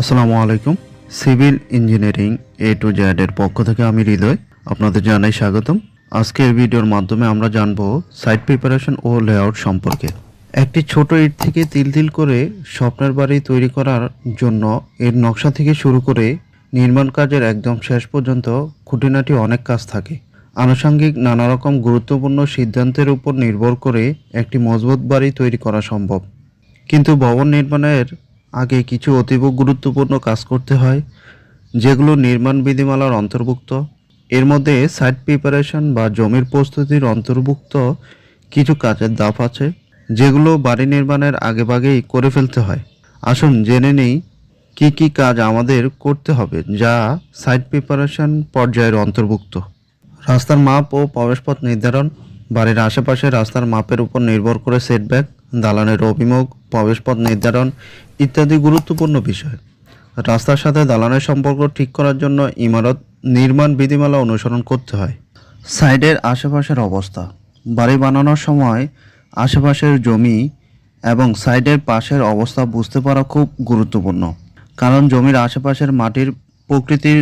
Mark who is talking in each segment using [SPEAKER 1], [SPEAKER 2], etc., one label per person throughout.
[SPEAKER 1] আসসালামু আলাইকুম। Civil engineering A to Z এর পক্ষ থেকে আমি হৃদয়। আপনাদের জানাই স্বাগতম। আজকের ভিডিওর মাধ্যমে আমরা জানব সাইট প্রিপারেশন ও লেআউট সম্পর্কে। একটি ছোট ইট থেকে তিল তিল করে স্বপ্নের বাড়ি তৈরি করার জন্য এর নকশা থেকে শুরু করে নির্মাণ কাজের একদম শেষ পর্যন্ত খুঁটিনাটি অনেক কাজ থাকে। আনুষঙ্গিক নানা রকম গুরুত্বপূর্ণ সিদ্ধান্তের উপর নির্ভর করে একটি মজবুত বাড়ি তৈরি করা সম্ভব। কিন্তু ভবন নির্মাণের আগে কিছু অতীব গুরুত্বপূর্ণ কাজ করতে হয়, যেগুলো নির্মাণ বিধিমালার অন্তর্ভুক্ত। এর মধ্যে সাইট প্রিপারেশন বা জমির প্রস্তুতির অন্তর্ভুক্ত কিছু কাজের দাপ আছে, যেগুলো বাড়ি নির্মাণের আগেভাগেই করে ফেলতে হয়। আসুন জেনে নেই কি কি কাজ আমাদের করতে হবে, যা সাইট প্রিপারেশন পর্যায়ের অন্তর্ভুক্ত। রাস্তার মাপ ও প্রবেশপথ নির্ধারণ, বাড়ির আশেপাশে রাস্তার মাপের উপর নির্ভর করে সেটব্যাক দালানের অভিমুখ প্রবেশপথ নির্ধারণ ইত্যাদি গুরুত্বপূর্ণ বিষয়। রাস্তার সাথে দালানের সম্পর্ক ঠিক করার জন্য ইমারত নির্মাণ বিধিমালা অনুসরণ করতে হয়। সাইডের আশেপাশের অবস্থা। বাড়ি বানানোর সময় আশেপাশের জমি এবং সাইডের পাশের অবস্থা বুঝতে পারা খুব গুরুত্বপূর্ণ। কারণ জমির আশেপাশের মাটির প্রকৃতির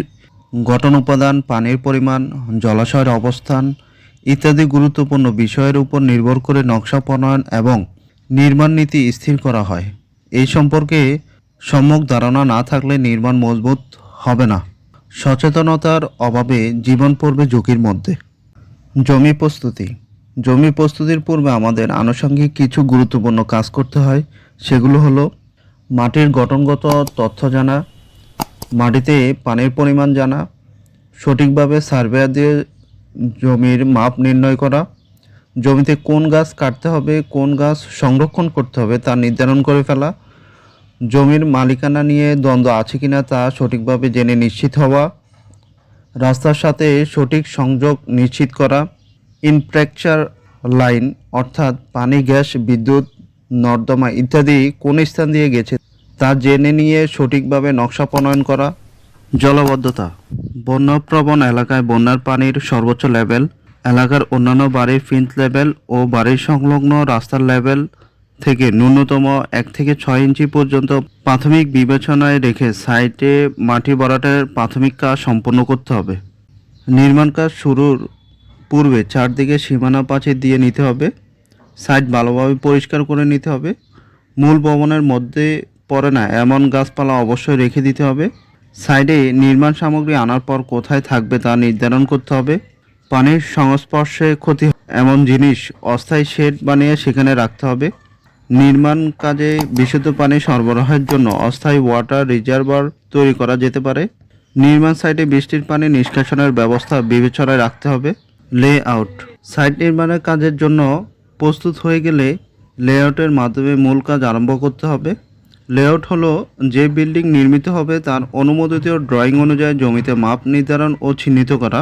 [SPEAKER 1] গঠন উপাদান, পানির পরিমাণ, জলাশয়ের অবস্থান ইত্যাদি গুরুত্বপূর্ণ বিষয়ের উপর নির্ভর করে নকশা প্রণয়ন এবং নির্মাণ নীতি স্থির করা হয়। এই সম্পর্কে সম্যক ধারণা না থাকলে নির্মাণ মজবুত হবে না। সচেতনতার অভাবে জীবন পড়বে ঝুঁকির মধ্যে। জমি প্রস্তুতি। জমি প্রস্তুতির পূর্বে আমাদের আনুষঙ্গিক কিছু গুরুত্বপূর্ণ কাজ করতে হয়। সেগুলো হলো মাটির গঠনগত তথ্য জানা, মাটিতে পানির পরিমাণ জানা, সঠিকভাবে সার্ভে দিয়ে জমির মাপ নির্ণয় করা জমিতে কোন গাছ কাটতে হবে, কোন গাছ সংরক্ষণ করতে হবে তা নির্ধারণ করে ফেলা। জমির মালিকানা নিয়ে দ্বন্দ্ব আছে কিনা তা সঠিকভাবে জেনে নিশ্চিত হওয়া। রাস্তার সাথে সঠিক সংযোগ নিশ্চিত করা। ইনফ্রাস্ট্রাকচার লাইন, অর্থাৎ পানি, গ্যাস, বিদ্যুৎ, নর্দমা ইত্যাদি কোন স্থান দিয়ে গেছে তা জেনে নিয়ে সঠিকভাবে নকশা প্রণয়ন করা। জলবদ্ধতা বন্যাপ্রবণ এলাকায় বন্যার পানির সর্বোচ্চ লেভেল। এলাকার অন্যান্য বাড়ির ফিন্থ লেভেল ও বাড়ির সংলগ্ন রাস্তার লেভেল থেকে ন্যূনতম এক থেকে ছয় ইঞ্চি পর্যন্ত প্রাথমিক বিবেচনায় রেখে সাইটে মাটি ভরাটের প্রাথমিক কাজ সম্পন্ন করতে হবে। নির্মাণ কাজ শুরুর পূর্বে চারদিকে সীমানা প্রাচীর দিয়ে নিতে হবে। সাইট ভালোভাবে পরিষ্কার করে নিতে হবে। মূল ভবনের মধ্যে পড়ে না এমন গাছপালা অবশ্যই রেখে দিতে হবে। সাইডে নির্মাণ সামগ্রী আনার পর কোথায় থাকবে তা নির্ধারণ করতে হবে। পানির সংস্পর্শে ক্ষতি এমন জিনিস অস্থায়ী শেড বানিয়ে সেখানে রাখতে হবে। নির্মাণ কাজে বিশুদ্ধ পানি সরবরাহের জন্য অস্থায়ী ওয়াটার রিজার্ভার তৈরি করা যেতে পারে। নির্মাণ সাইটে বৃষ্টির পানি নিষ্কাশনের ব্যবস্থা বিবেচনায় রাখতে হবে। লে আউট সাইট নির্মাণের কাজের জন্য প্রস্তুত হয়ে গেলে লেআউটের মাধ্যমে মূল কাজ আরম্ভ করতে হবে। লেআউট হলো যে বিল্ডিং নির্মিত হবে তার অনুমোদিত ড্রয়িং অনুযায়ী জমিতে মাপ নির্ধারণ ও চিহ্নিত করা।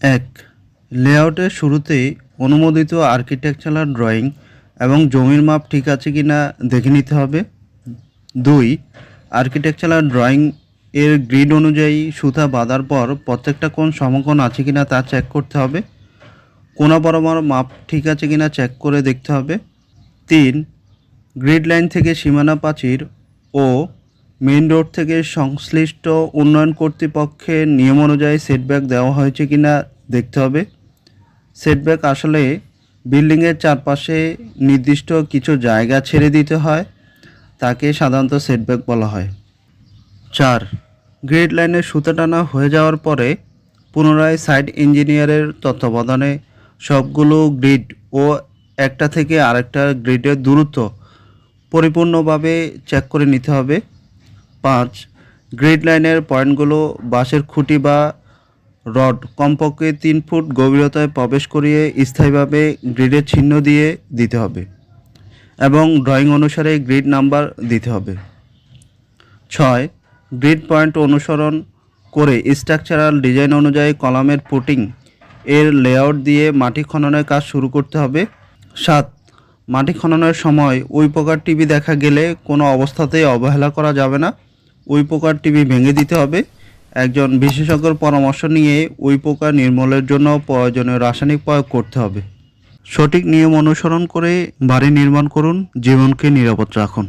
[SPEAKER 1] এক লেআউটের শুরুতেই অনুমোদিত আর্কিটেকচারাল ড্রয়িং এবং জমির মাপ ঠিক আছে কি না দেখে নিতে হবে। দুই, আর্কিটেকচারাল ড্রয়িং এর গ্রিড অনুযায়ী সুতা বাঁধার পর প্রত্যেকটা কোণ সমকোণ আছে কি না তা চেক করতে হবে। কোনা বরাবর মাপ ঠিক আছে কি না চেক করে দেখতে হবে। তিন, গ্রিড লাইন থেকে সীমানা প্রাচীর ও মেইন রোড থেকে সংশ্লিষ্ট উন্নয়ন কর্তৃপক্ষের নিয়ম অনুযায়ী সেটব্যাক দেওয়া হয়েছে কিনা দেখতে হবে। সেটব্যাক আসলে বিল্ডিংয়ের চারপাশে নির্দিষ্ট কিছু জায়গা ছেড়ে দিতে হয়, তাকে সাধারণত সেটব্যাক বলা হয়। চার গ্রেড লাইনের সুতা টানা হয়ে যাওয়ার পরে পুনরায় সাইড ইঞ্জিনিয়ারের তত্ত্বাবধানে সবগুলো গ্রিড ও একটা থেকে আরেকটা গ্রিডের দূরত্ব পরিপূর্ণভাবে চেক করে নিতে হবে। পাঁচ গ্রিড লাইনের পয়েন্টগুলো বাঁশের খুঁটি বা রড কমপক্ষে তিন ফুট গভীরতায় প্রবেশ করিয়ে স্থায়ীভাবে গ্রিডের চিহ্ন দিয়ে দিতে হবে এবং ড্রয়িং অনুসারে গ্রিড নাম্বার দিতে হবে। ছয়, গ্রিড পয়েন্ট অনুসরণ করে স্ট্রাকচারাল ডিজাইন অনুযায়ী কলামের পুটিং এর লেআউট দিয়ে মাটি খননের কাজ শুরু করতে হবে। সাত, মাটি খননের সময় ওই প্রকার টিভি দেখা গেলে কোনো অবস্থাতেই অবহেলা করা যাবে না। ওই প্রকার টিভি ভেঙে দিতে হবে। একজন বিশেষজ্ঞর পরামর্শ নিয়ে ওই পোকা নির্মূলের জন্য প্রয়োজনীয় রাসায়নিক প্রয়োগ করতে হবে। সঠিক নিয়ম অনুসরণ করে বাড়ি নির্মাণ করুন, জীবনকে নিরাপদ রাখুন।